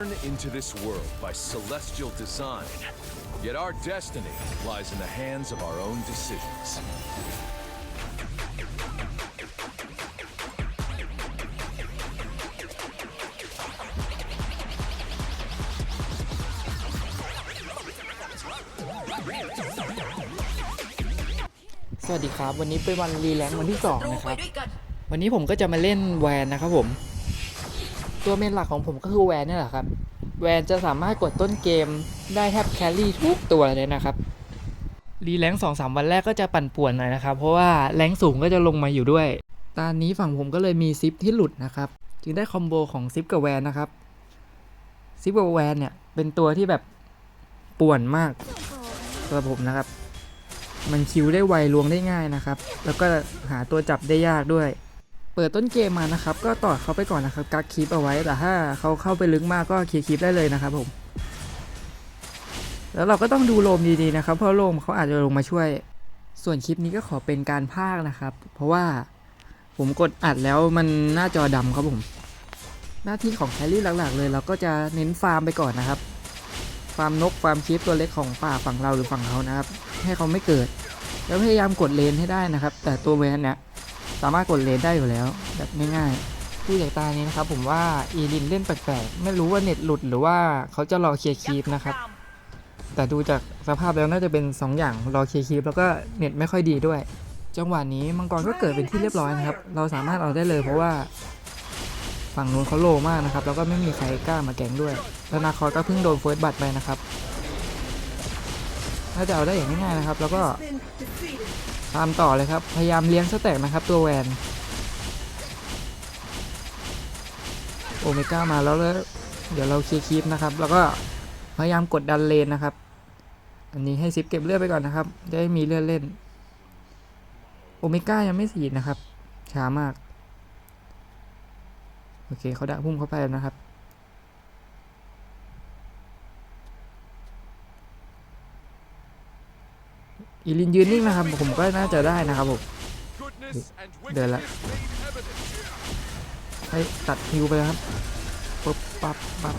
Born into this world by celestial design, yet our destiny lies in the hands of our own decisions. สวัสดีครับ วันนี้เป็นวันรีแลนซ์วันที่สองศัตรูนะคไปรับด้วยกันวันนี้ผมก็จะมาเล่นแวนนะครับผม ตัวเมนหลักของผมก็คือแวนนี่แหละครับ แวนจะสามารถกดต้นเกมได้แทบแครี่ทุกตัวเลยนะครับ รีแลนซ์สองสามวันแรกก็จะปั่นป่วนหน่อยนะครับ เพราะว่าแรงสูงก็จะลงมาอยู่ด้วย ตอนนี้ฝั่งผมก็เลยมีซิปที่หลุดนะครับ จึงได้คอมโบของซิปกับแวนนะครับ ซิปกับแวนเนี่ยเป็นตัวที่แบบป่วนมากสำหรับผมนะครับ มันคิวได้ไวลวงได้ง่ายนะครับ แล้วก็หาตัวจับได้ยากด้วย ปิดต้นเกมมานะครับ ก็ต่อเขาไปก่อนนะครับ กักคลิปเอาไว้แต่ถ้าเขาเข้าไปลึกมากก็เคลียร์คลิปได้เลยนะครับผม แล้วเราก็ต้องดูโลมดีๆนะครับ เพราะโลมเขาอาจจะลงมาช่วย ส่วนคลิปนี้ก็ขอเป็นการพากนะครับ เพราะว่าผมกดอัดแล้วมันหน้าจอดำครับผม หน้าที่ของแคลรี่หลักๆ เลย เราก็จะเน้นฟาร์มไปก่อนนะครับ ฟาร์มนกฟาร์มคลิปตัวเล็กของป่าฝั่งเราหรือฝั่งเขานะครับ ให้เขาไม่เกิด แล้วพยายามกดเลนให้ได้นะครับ แต่ตัวแวนเนี่ย สามารถกดเลนได้อยู่แล้ว แบบง่ายๆผู้ใหญ่ตานี้นะครับผมว่าอีลินเล่นแปลกๆ ไม่รู้ว่าเน็ตหลุดหรือว่าเขาจะรอเคลียร์คีปนะครับ แต่ดูจากสภาพแล้วน่าจะเป็น 2 อย่างรอเคลียร์คีปแล้วก็เน็ตไม่ค่อยดีด้วย จังหวะนี้มังกรก็เกิดเป็นที่เรียบร้อยนะครับ เราสามารถเอาได้เลยเพราะว่าฝั่งนู้นเขาโลมากนะครับ แล้วก็ไม่มีใครกล้ามาแกงด้วยแล้วนาคอร์ก็เพิ่งโดนเฟิร์สบัตไปนะครับ น่าจะเอาได้อย่างง่ายๆนะครับ แล้วก็ ตามต่อเลยครับ พยายามเลี้ยงสแต็กนะครับ ตัวแวนโอเมก้ามาแล้วแล้วเดี๋ยวเราเคลียร์คีปนะครับ แล้วก็พยายามกดดันเลนนะครับ อันนี้ให้ซิปเก็บเลือดไปก่อนนะครับจะได้มีเลือดเล่นโอเมก้ายังไม่สีนะครับช้ามาก โอเคเขาดักพุ่มเข้าไปแล้วนะครับ อีลินยืนนิ่งนะครับ ผมก็น่าจะได้นะครับผม Goodness and Để wickedness lại. made evident. ให้ตัดฮิวไปนะครับปุ๊บปั๊บปั๊บ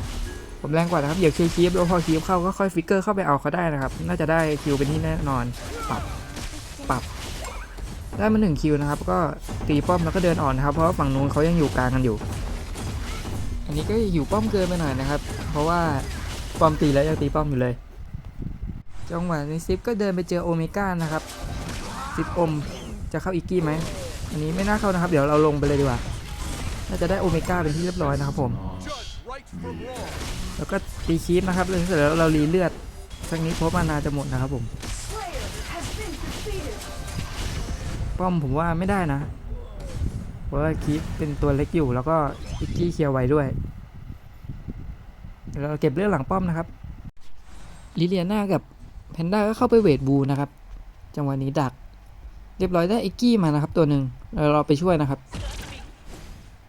ผมแรงกว่านะครับเดี๋ยวคิวคีฟแล้วพอคีฟเข้าก็ค่อยฟิกเกอร์เข้าไปเอาเขาได้นะครับ น่าจะได้คิวเป็นที่แน่นอนปรับปรับได้มาหนึ่งคิวนะครับ ก็ตีป้อมแล้วก็เดินอ่อนนะครับ เพราะว่าฝั่งนู้นเขายังอยู่กลางกันอยู่ อันนี้ก็อยู่ป้อมเกินไปหน่อยนะครับ เพราะว่าป้อมตีแล้วยังตีป้อมอยู่เลย จังหวะนี้ซิปก็เดินไปเจอโอเมก้านะครับซิปอมจะเข้าอีกกี้ไหมอันนี้ไม่น่าเข้านะครับ เดี๋ยวเราลงไปเลยดีกว่าน่าจะได้โอเมก้าเป็นที่เรียบร้อยนะครับผม แล้วก็ตีคีปนะครับเลยเสร็จแล้วเรารีเลือดสักนิดเพราะมานาจะหมดนะครับผม ป้อมผมว่าไม่ได้นะ เพราะว่าคีปเป็นตัวเล็กอยู่แล้วก็อิกกี้เคลียร์ไว้ด้วยเดี๋ยวเราเก็บเลือดหลังป้อมนะครับลิเลียนากับ แพนด้าก็เข้าไปเวทบูนะครับ จังหวะนี้ดัก เรียบร้อยได้อิกกี้มานะครับ ตัวหนึ่งเราเราไปช่วยนะครับ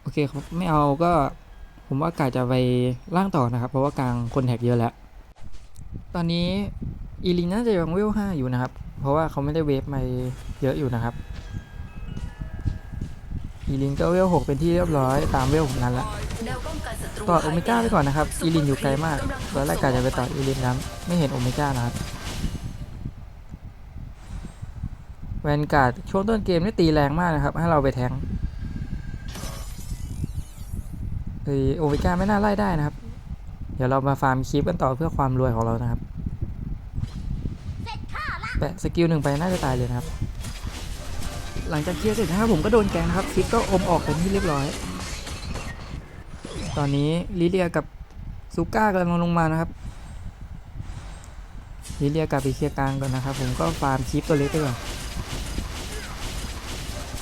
โอเคครับไม่เอาก็ ผมว่ากาจะไปล่างต่อนะครับ เพราะว่ากลางคนแท็กเยอะแล้ว ตอนนี้อีลินน่าจะยังเวลห้าอยู่นะครับ เพราะว่าเขาไม่ได้เวฟมาเยอะอยู่นะครับอีลินก็เวลหกเป็นที่เรียบร้อยตามเวลผมนั้นละแนวป้องกันศัตรูต่อโอเมก้าไปก่อนนะครับอีลินอยู่ไกลมากตอนแรกกาจะไปต่ออีลินนั้นไม่เห็นโอเมก้านะครับ แวนการ์ดช่วงต้นเกมนี่ตีแรงมากนะครับ ให้เราไปแทงเฮ้ยโอเมก้าไม่น่าไล่ได้นะครับ เดี๋ยวเรามาฟาร์มคลิปกันต่อเพื่อความรวยของเรานะครับแปะสกิลหนึ่งไปน่าจะตายเลยนะครับ หลังจากเคลียร์เสร็จนะครับผมก็โดนแกงครับคลิปก็อมออกเป็นที่เรียบร้อย ตอนนี้ลิเลียกับซูก้ากำลังลงมานะครับลิเลียกลับไปเคลียร์กลางก่อนนะครับ ผมก็ฟาร์มคลิปตัวเล็กไปก่อน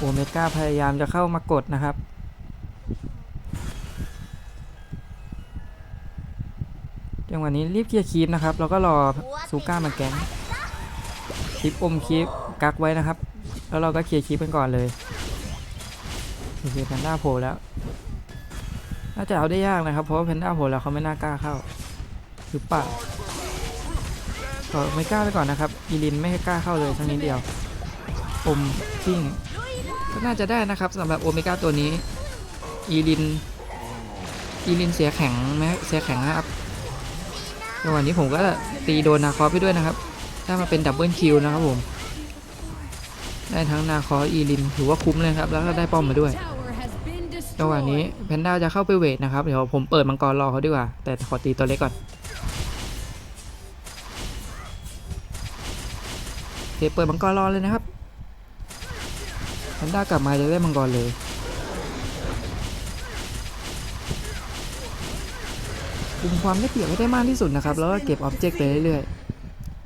โอเมก้าพยายามจะเข้ามากดนะครับ จังหวะนี้รีบเคลียร์คีปนะครับ แล้วก็รอซูก้ามาแกงคีปอมคีปกักไว้นะครับ แล้วเราก็เคลียร์คีปกันก่อนเลยโอเคแพนด้าโผล่แล้ว น่าจะเอาได้ยากนะครับ เพราะว่าแพนด้าโผล่แล้วเขาไม่น่ากล้าเข้าหรือเปล่าก็ไม่กล้าไปก่อนนะครับ อีลินไม่กล้าเข้าเลยทั้งนี้เดียวอมซิ่ง ก็น่าจะได้นะครับสำหรับโอเมก้าตัวนี้ อีลิน อีลินเสียแข็งไหมเสียแข็งนะครับจังหวะนี้ผมก็ตีโดนนาคอไปด้วยนะครับ ถ้ามาเป็นดับเบิลคิวนะครับผม ได้ทั้งนาคออีลินถือว่าคุ้มเลยครับ แล้วก็ได้ป้อมมาด้วยจังหวะนี้แพนด้าจะเข้าไปเวทนะครับ เดี๋ยวผมเปิดมังกรรอเขาดีกว่า แต่ขอตีตัวเล็กก่อนโอเคเปิดมังกรรอเลยนะครับ แพนด้ากลับมาจะได้มังกรเลยคุมความได้เปรียบให้ได้มากที่สุดนะครับ แล้วก็เก็บออบเจกต์ไปเรื่อย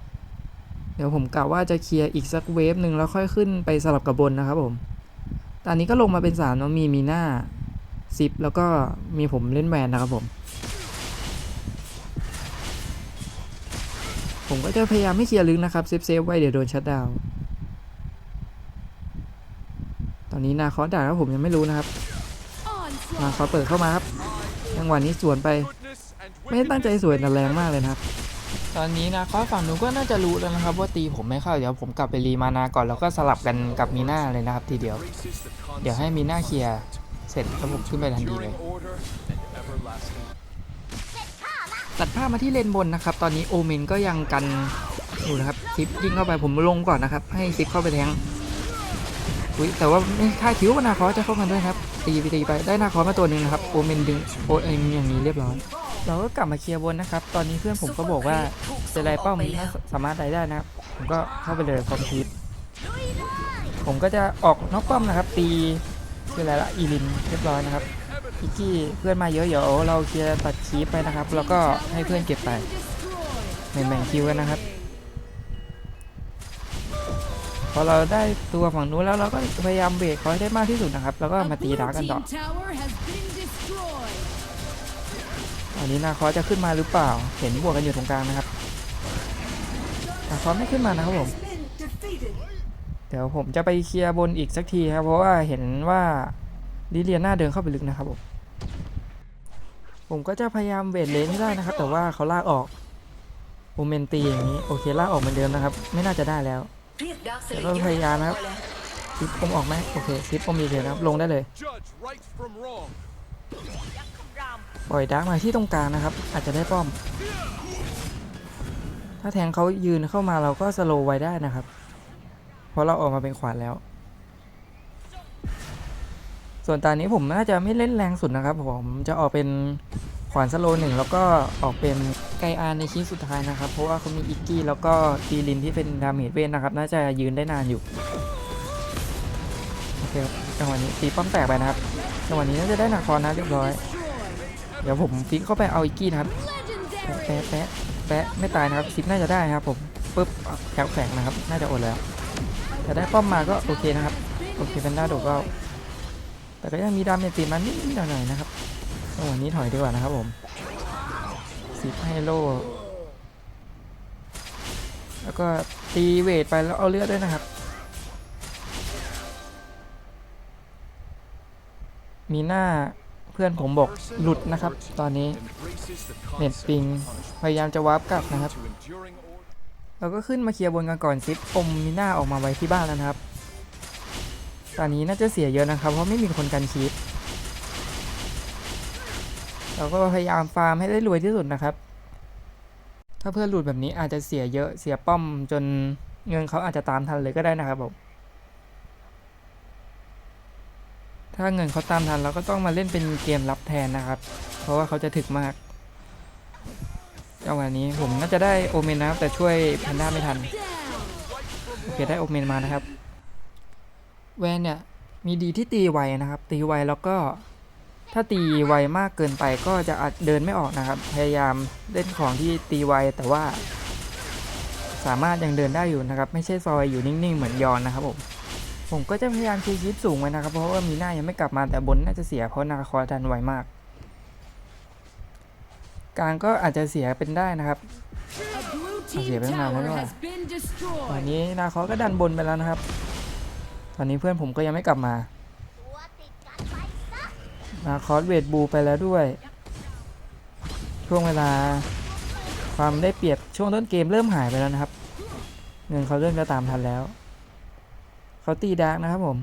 ๆ เดี๋ยวผมกะว่าจะเคลียร์อีกสักเวฟหนึ่งแล้วค่อยขึ้นไปสลับกับบนนะครับผม ตอนนี้ก็ลงมาเป็นสามเนอะมีมีหน้าซิปแล้วก็มีผมเล่นแวนนะครับผม ผมก็จะพยายามไม่เคลียร์ลึกนะครับเซฟเซฟไว้เดี๋ยวโดนชัดดาวน์ อนนี้นาคอสด่าครับผมยังไม่รู้นะครับนาคอสเปิดเข้ามาครับจังหวะนี้สวนไป ไม่ได้ตั้งใจสวยแต่แรงมากเลยนะครับ ตอนนี้นาคอสฝั่งนู้นก็น่าจะรู้แล้วนะครับ ว่าตีผมไม่เข้าเดี๋ยวผมกลับไปรีมานาก่อนแล้วก็สลับกันกับมีหน้าเลยนะครับ ทีเดียว เดี๋ยวให้มีหน้าเคลียร์เสร็จแล้วผมขึ้นไปทันทีเลยตัดภาพมาที่เลนบนนะครับ ตอนนี้โอเมนก็ยังกันอยู่นะครับซิปยิงเข้าไปผมลงก่อนนะครับ ให้ซิปเข้าไปแทง อุ้ยแต่ว่าไม่คาดคิว่านาคอจะเข้ากันด้วยครับ ตีไปตีไปได้นาคอมาตัวหนึ่งนะครับโอเมนดึงโอเอ็มอย่างนี้เรียบร้อยเราก็กลับมาเคลียร์บนนะครับ ตอนนี้เพื่อนผมก็บอกว่าเซไรป้อมน่าสามารถได้ได้นะครับ ผมก็เข้าไปเลยพร้อมทิปผมก็จะออกนอกป้อมนะครับ ตีคืออะไรละอีลินเรียบร้อยนะครับอีกกี้เพื่อนมาเยอะเดี๋ยวเราเคลียร์ตัดคีปไปนะครับ แล้วก็ให้เพื่อนเก็บไปแบ่งๆคิวกันนะครับ พอเราได้ตัวฝั่งนู้นแล้วเราก็พยายามเบรกเขาให้ได้มากที่สุดนะครับ แล้วก็มาตีดาร์กกันต่อตอนนี้นาคอสจะขึ้นมาหรือเปล่า เห็นบวกกันอยู่ตรงกลางนะครับนาคอสไม่ขึ้นมานะครับผม เดี๋ยวผมจะไปเคลียร์บนอีกสักทีครับ เพราะว่าเห็นว่าลิเลียน่าเดินเข้าไปลึกนะครับผม ผมก็จะพยายามเวทเลนให้ได้นะครับ แต่ว่าเขาลากออกโอเมนตีอย่างนี้ โอเคลากออกเหมือนเดิมนะครับ ไม่น่าจะได้แล้ว เดี๋ยวเราพยายามนะครับซิปอมออกไหมโอเคซิปอมดีเลยนะครับ ลงได้เลย ปล่อยดาร์กมาที่ตรงกลางนะครับ อาจจะได้ป้อม ถ้าแทงเขายืนเข้ามาเราก็สโลว์ไว้ได้นะครับ เพราะเราออกมาเป็นขวานแล้ว ส่วนตอนนี้ผมน่าจะไม่เล่นแรงสุดนะครับ ผมจะออกเป็นขวานสโลว์หนึ่งแล้วก็ออกเป็น ไกอาร์ในชิ้นสุดท้ายนะครับ เพราะว่าเขามีอิกกี้แล้วก็ตีลินที่เป็นดาเมจเวนนะครับ น่าจะยืนได้นานอยู่ โอเคครับจังหวะนี้ตีป้อมแตกไปนะครับ จังหวะนี้น่าจะได้นาคอนนะเรียบร้อย เดี๋ยวผมฟิกเข้าไปเอาอีกกี้นะครับ แปะแปะแปะไม่ตายนะครับซิปน่าจะได้ครับผมปึ๊บแขวแข็งนะครับ น่าจะอดแล้ว แต่ได้ป้อมมาก็โอเคนะครับ โอเคเป็นหน้าโดดก็ แต่ก็ยังมีดาเมจตีมันนิดหน่อยนะครับโอ้วันนี้ถอยดีกว่านะครับผม ซิปให้โลแล้วก็ตีเวทไปแล้วเอาเลือดด้วยนะครับ มีหน้าเพื่อนผมบอกหลุดนะครับ ตอนนี้เน็ตปิงพยายามจะวาร์ปกลับนะครับ เราก็ขึ้นมาเคลียร์บนกันก่อนซิปอมมีหน้าออกมาไว้ที่บ้านแล้วนะครับ ตอนนี้น่าจะเสียเยอะนะครับ เพราะไม่มีคนกันคีป เราก็พยายามฟาร์มให้ได้รวยที่สุดนะครับ ถ้าเพื่อนหลุดแบบนี้อาจจะเสียเยอะเสียป้อมจนเงินเขาอาจจะตามทันเลยก็ได้นะครับผมถ้าเงินเขาตามทันเราก็ต้องมาเล่นเป็นเกมรับแทนนะครับ เพราะว่าเขาจะถึกมากจังหวะนี้ผมน่าจะได้โอเมนนะครับ แต่ช่วยแพนด้าไม่ทันโอเคได้โอเมนมานะครับ แวนเนี่ยมีดีที่ตีไวนะครับ ตีไวแล้วก็ ถ้าตีไวมากเกินไปก็จะอาจเดินไม่ออกนะครับ พยายามเล่นของที่ตีไวแต่ว่า สามารถยังเดินได้อยู่นะครับ ไม่ใช่ซอยอยู่นิ่งๆเหมือนยอนนะครับผมผมก็จะพยายามคีชิปสูงไว้นะครับ เพราะว่ามีหน้ายังไม่กลับมาแต่บนน่าจะเสียเพราะนาคอดันไวมากกลางก็อาจจะเสียเป็นได้นะครับเสียไปนานแล้ววยตอนนี้นาคอก็ดันบนไปแล้วนะครับ ตอนนี้เพื่อนผมก็ยังไม่กลับมา นาคอสเวทบูไปแล้วด้วย ช่วงเวลา ความได้เปรียบช่วงต้นเกมเริ่มหายไปแล้วนะครับ เงินเขาเริ่มจะตามทันแล้ว เขาตีดาร์กนะครับผม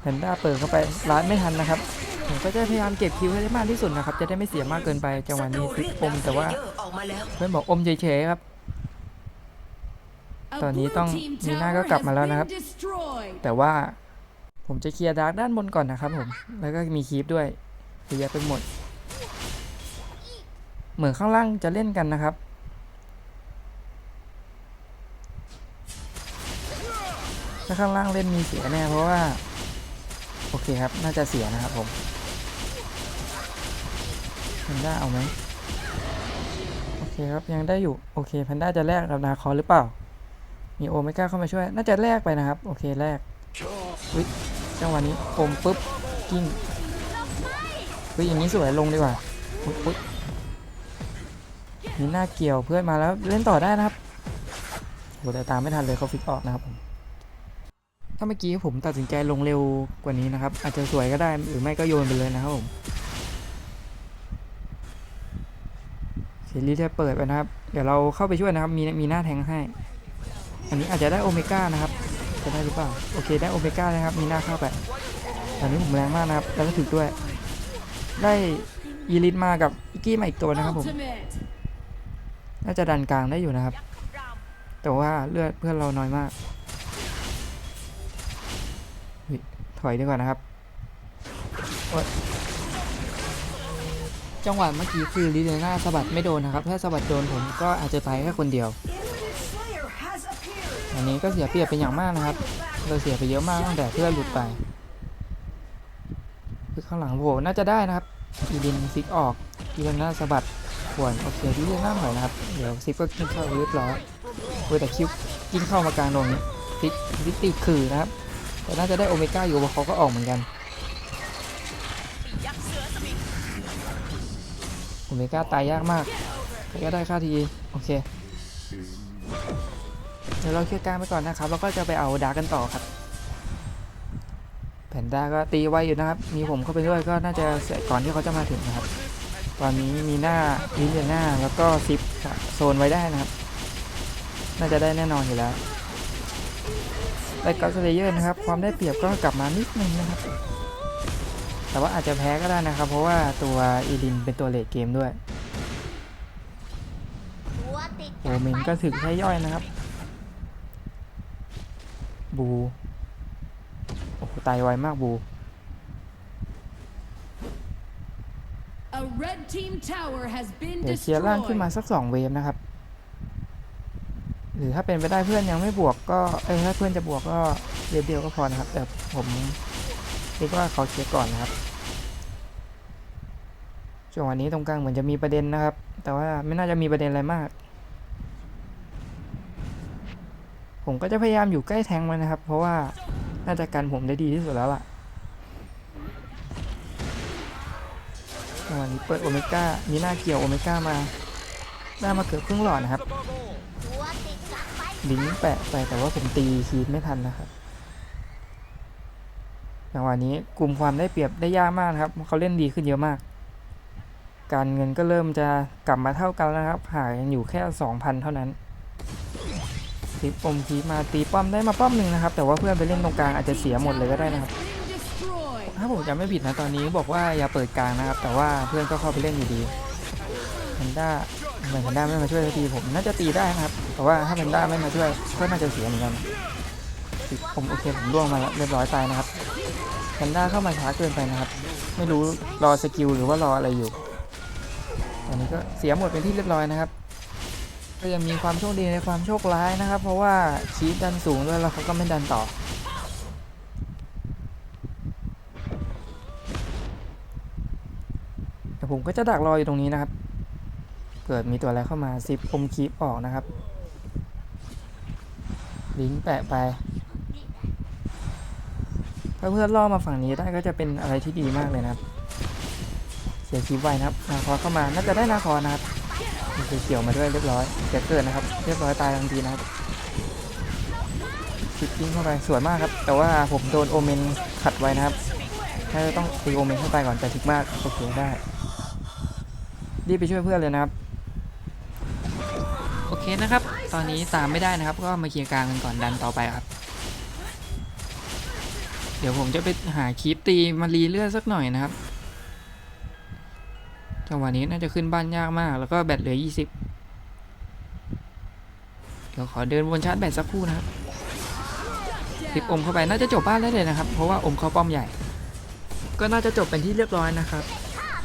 แพนด้าเปิดเข้าไปร้านไม่ทันนะครับผมก็จะพยายามเก็บคิวให้ได้มากที่สุดนะครับ จะได้ไม่เสียมากเกินไปจังหวะนี้ซิปอมแต่ว่าเพื่อนบอกอมเฉยๆครับ ตอนนี้ต้องมีหน้าก็กลับมาแล้วนะครับ แต่ว่า ผมจะเคลียร์ดาร์กด้านบนก่อนนะครับผม แล้วก็มีคีปด้วยเยอะแยะไปหมด เหมือนข้างล่างจะเล่นกันนะครับ ถ้าข้างล่างเล่นมีเสียแน่เพราะว่า โอเคครับ น่าจะเสียนะครับผมแพนด้าเอาไหมโอเคครับยังได้อยู่ โอเคแพนด้าจะแลกกับนาคอหรือเปล่า มีโอเมก้าเข้ามาช่วย น่าจะแลกไปนะครับ โอเคแลกวิ จังหวะนี้อมปุ๊บกิ้งวิอย่างนี้สวยลงดีกว่าอุ๊ยอุ๊ยมีหน้าเกี่ยวเพื่อนมาแล้วเล่นต่อได้นะครับโหแต่ตามไม่ทันเลยเขาฟิกออกนะครับผมถ้าเมื่อกี้ผมตัดสินใจลงเร็วกว่านี้นะครับ อาจจะสวยก็ได้หรือไม่ก็โยนไปเลยนะครับผมซีรีส์จะเปิดไปนะครับ เดี๋ยวเราเข้าไปช่วยนะครับ มีมีหน้าแทงให้ อันนี้อาจจะได้โอเมก้านะครับ จะได้หรือเปล่า โอเคได้โอเมก้านะครับ มีหน้าเข้าไปตอนนี้ผมแรงมากนะครับ แล้วก็ถึกด้วย ได้ยีรินมากับอิกกี้มาอีกตัวนะครับผม น่าจะดันกลางได้อยู่นะครับ แต่ว่าเลือดเพื่อนเราน้อยมาก ถอยดีกว่านะครับ จังหวะเมื่อกี้คือลิเดน่าสะบัดไม่โดนนะครับ ถ้าสะบัดโดนผมก็อาจจะตายแค่คนเดียว อันนี้ก็เสียเปรียบเป็นอย่างมากนะครับ เราเสียไปเยอะมากตั้งแต่เพื่อนหลุดไปคือข้างหลังโผล่น่าจะได้นะครับอีดินซิกออกอีดินหน้าสะบัดขวนโอเคที่เรียนหน้าหน่อยนะครับ เดี๋ยวซิกก็กินเข้าเรียบร้อยเว้ยแต่คิวกินเข้ามากลางตรงนี้ซิกซิกตีคือนะครับ แต่น่าจะได้โอเมก้าอยู่เพราะเขาก็ออกเหมือนกันโอเมก้าตายยากมากแต่ก็ได้ค่าทีโอเค เดี๋ยวเราเคลียร์กลางไปก่อนนะครับแล้วก็จะไปเอาดากันต่อครับแผ่นด้าก็ตีไวอยู่นะครับ มีผมเข้าไปด้วยก็น่าจะเสร็จก่อนที่เขาจะมาถึงนะครับ ตอนนี้มีหน้าลินเดียหน้าแล้วก็ซิปโซนไว้ได้นะครับ น่าจะได้แน่นอนอยู่แล้วได้ก็สเลเยอร์นะครับ ความได้เปรียบก็กลับมานิดนึงนะครับ แต่ว่าอาจจะแพ้ก็ได้นะครับ เพราะว่าตัวอีลินเป็นตัวเลดเกมด้วยโอเมนก็ถึงใช้ย่อยนะครับ บู โอ้โหตายไวมากบู เดี๋ยวเคลียร์ล่างขึ้นมาสักสองเวฟนะครับ หรือถ้าเป็นไปได้เพื่อนยังไม่บวกก็ เอ้ยถ้าเพื่อนจะบวกก็เวฟเดียวก็พอนะครับ แต่ผมคิดว่าเขาเคลียร์ก่อนนะครับช่วงวันนี้ตรงกลางเหมือนจะมีประเด็นนะครับ แต่ว่าไม่น่าจะมีประเด็นอะไรมาก ผมก็จะพยายามอยู่ใกล้แทงมันนะครับ เพราะว่าน่าจะกันผมได้ดีที่สุดแล้วล่ะวันนี้เปิดโอเมก้า มีหน้าเกี่ยวโอเมก้ามาได้มาเกือบครึ่งหลอดนะครับลิงแปะไปแต่ว่าผมตีคีดไม่ทันนะครับจังหวะนี้กลุ่มความได้เปรียบได้ยากมากนะครับ เขาเล่นดีขึ้นเยอะมาก การเงินก็เริ่มจะกลับมาเท่ากันแล้วครับหายังอยู่แค่ 2,000 เท่านั้น ตีปมคีมาตีป้อมได้มาป้อมหนึ่งนะครับ แต่ว่าเพื่อนไปเล่นตรงกลางอาจจะเสียหมดเลยก็ได้นะครับ ถ้าผมจำไม่ผิดนะตอนนี้บอกว่าอย่าเปิดกลางนะครับ แต่ว่าเพื่อนก็เข้าไปเล่นอยู่ดีแพนด้าเหมือนแพนด้าไม่มาช่วยทีผมน่าจะตีได้นะครับ แต่ว่าถ้าแพนด้าไม่มาช่วยก็น่าจะเสียเหมือนกันผมโอเคผมล่วงมาแล้วเรียบร้อยตายนะครับแพนด้าเข้ามาช้าเกินไปนะครับ ไม่รู้รอสกิลหรือว่ารออะไรอยู่ตอนนี้ก็เสียหมดเป็นที่เรียบร้อยนะครับ ก็ยังมีความโชคดีในความโชคร้ายนะครับ เพราะว่าคีดดันสูงด้วยแล้วเขาก็ไม่ดันต่อ แต่ผมก็จะดักรออยู่ตรงนี้นะครับ เกิดมีตัวอะไรเข้ามาซิปอมคีปออกนะครับ ลิงแปะไป ถ้าเพื่อนล่อมาฝั่งนี้ได้ก็จะเป็นอะไรที่ดีมากเลยนะครับ เสียคีปไว้นะครับ นาคอเข้ามาน่าจะได้นาคอนะครับ มีเกี่ยวมาด้วยเรียบร้อยเสียเกิดนะครับ เรียบร้อยตายทันทีนะครับคิปปิ้งเข้าไปสวยมากครับ แต่ว่าผมโดนโอเมนขัดไว้นะครับถ้าต้องตีโอเมนเข้าไปก่อนแต่ถึกมากโอเคได้รีบไปช่วยเพื่อนเลยนะครับ โอเคนะครับ ตอนนี้ตามไม่ได้นะครับ ก็มาเคลียร์กลางกันก่อนดันต่อไปครับ เดี๋ยวผมจะไปหาคลิปตีมารีเลือดสักหน่อยนะครับ จังหวะนี้น่าจะขึ้นบ้านยากมาก แล้วก็แบตเหลือ 20 เดี๋ยวขอเดินวนชาร์จแบตสักครู่นะครับติดอมเข้าไปน่าจะจบบ้านได้เลยนะครับ เพราะว่าอมเข้าป้อมใหญ่ ก็น่าจะจบเป็นที่เรียบร้อยนะครับ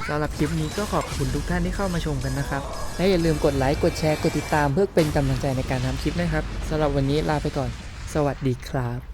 สำหรับคลิปนี้ก็ขอบคุณทุกท่านที่เข้ามาชมกันนะครับ และอย่าลืมกดไลค์ กดแชร์ กดติดตามเพื่อเป็นกำลังใจในการทำคลิปนะครับสำหรับวันนี้ลาไปก่อน สวัสดีครับ